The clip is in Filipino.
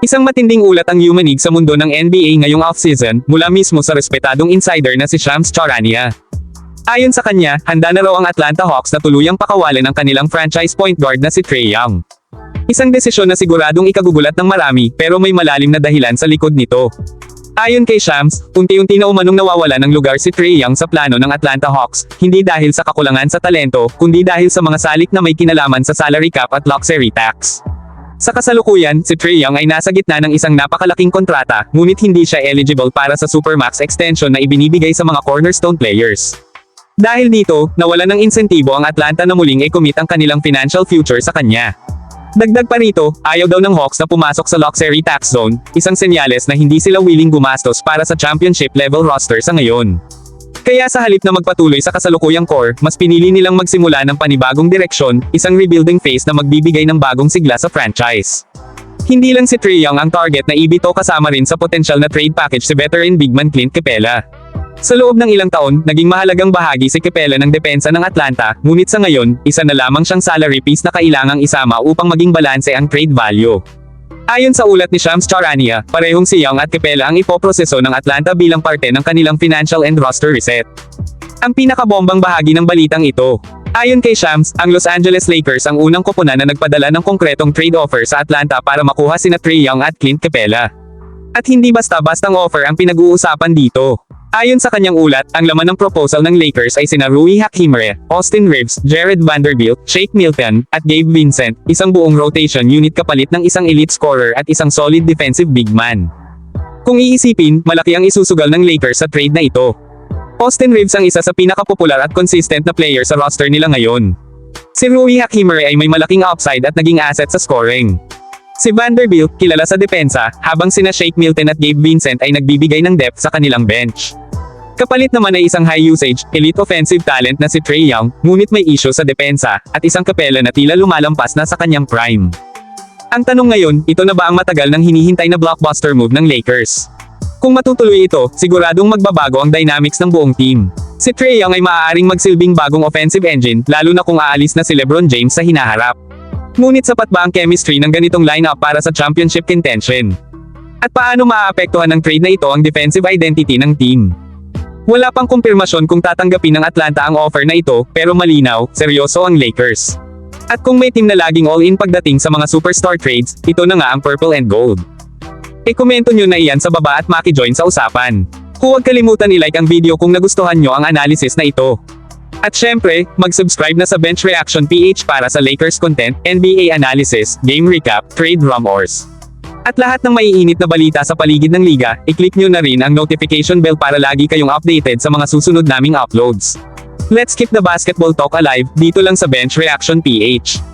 Isang matinding ulat ang yumanig sa mundo ng NBA ngayong offseason mula mismo sa respetadong insider na si Shams Charania. Ayon sa kanya, handa na raw ang Atlanta Hawks na tuluyang pakawalan ang kanilang franchise point guard na si Trey Young. Isang desisyon na siguradong ikagugulat ng marami pero may malalim na dahilan sa likod nito. Ayon kay Shams, unti-unti na umanong nawawala ng lugar si Trey Young sa plano ng Atlanta Hawks, hindi dahil sa kakulangan sa talento, kundi dahil sa mga salik na may kinalaman sa salary cap at luxury tax. Sa kasalukuyan, si Trey Young ay nasa gitna ng isang napakalaking kontrata, ngunit hindi siya eligible para sa Supermax extension na ibinibigay sa mga cornerstone players. Dahil dito, nawalan ng insentibo ang Atlanta na muling i-commit ang kanilang financial future sa kanya. Dagdag pa rito, ayaw daw ng Hawks na pumasok sa luxury tax zone, isang senyales na hindi sila willing gumastos para sa championship level roster sa ngayon. Kaya sa halip na magpatuloy sa kasalukuyang core, mas pinili nilang magsimula ng panibagong direksyon, isang rebuilding phase na magbibigay ng bagong sigla sa franchise. Hindi lang si Trey Young ang target na ibito kasama rin sa potensyal na trade package si veteran bigman Clint Capella. Sa loob ng ilang taon, naging mahalagang bahagi si Capella ng depensa ng Atlanta, ngunit sa ngayon, isa na lamang siyang salary piece na kailangang isama upang maging balanse ang trade value. Ayon sa ulat ni Shams Charania, parehong si Young at Capella ang ipoproseso ng Atlanta bilang parte ng kanilang financial and roster reset. Ang pinakabombang bahagi ng balitang ito. Ayon kay Shams, ang Los Angeles Lakers ang unang koponan na nagpadala ng konkretong trade offer sa Atlanta para makuha sina Trey Young at Clint Capella. At hindi basta-bastang offer ang pinag-uusapan dito. Ayon sa kanyang ulat, ang laman ng proposal ng Lakers ay sina Rui Hachimere, Austin Reeves, Jared Vanderbilt, Shake Milton, at Gabe Vincent, isang buong rotation unit kapalit ng isang elite scorer at isang solid defensive big man. Kung iisipin, malaki ang isusugal ng Lakers sa trade na ito. Austin Reeves ang isa sa pinakapopular at consistent na player sa roster nila ngayon. Si Rui Hachimere ay may malaking upside at naging asset sa scoring. Si Vanderbilt, kilala sa depensa, habang sina Shake Milton at Gabe Vincent ay nagbibigay ng depth sa kanilang bench. Kapalit naman ay isang high-usage, elite offensive talent na si Trey Young, ngunit may issue sa depensa, at isang kapela na tila lumalampas na sa kanyang prime. Ang tanong ngayon, ito na ba ang matagal nang hinihintay na blockbuster move ng Lakers? Kung matutuloy ito, siguradong magbabago ang dynamics ng buong team. Si Trey Young ay maaaring magsilbing bagong offensive engine, lalo na kung aalis na si LeBron James sa hinaharap. Ngunit sapat ba ang chemistry ng ganitong lineup para sa championship contention? At paano maaapektuhan ng trade na ito ang defensive identity ng team? Wala pang kumpirmasyon kung tatanggapin ng Atlanta ang offer na ito, pero malinaw, seryoso ang Lakers. At kung may team na laging all-in pagdating sa mga superstar trades, ito na nga ang purple and gold. E-komento nyo na iyan sa baba at maki-join sa usapan. Huwag kalimutan i-like ang video kung nagustuhan nyo ang analysis na ito. At syempre, mag-subscribe na sa Bench Reaction PH para sa Lakers content, NBA analysis, game recap, trade rumors. At lahat ng maiinit na balita sa paligid ng liga, i-click nyo na rin ang notification bell para lagi kayong updated sa mga susunod naming uploads. Let's keep the basketball talk alive, dito lang sa Bench Reaction PH.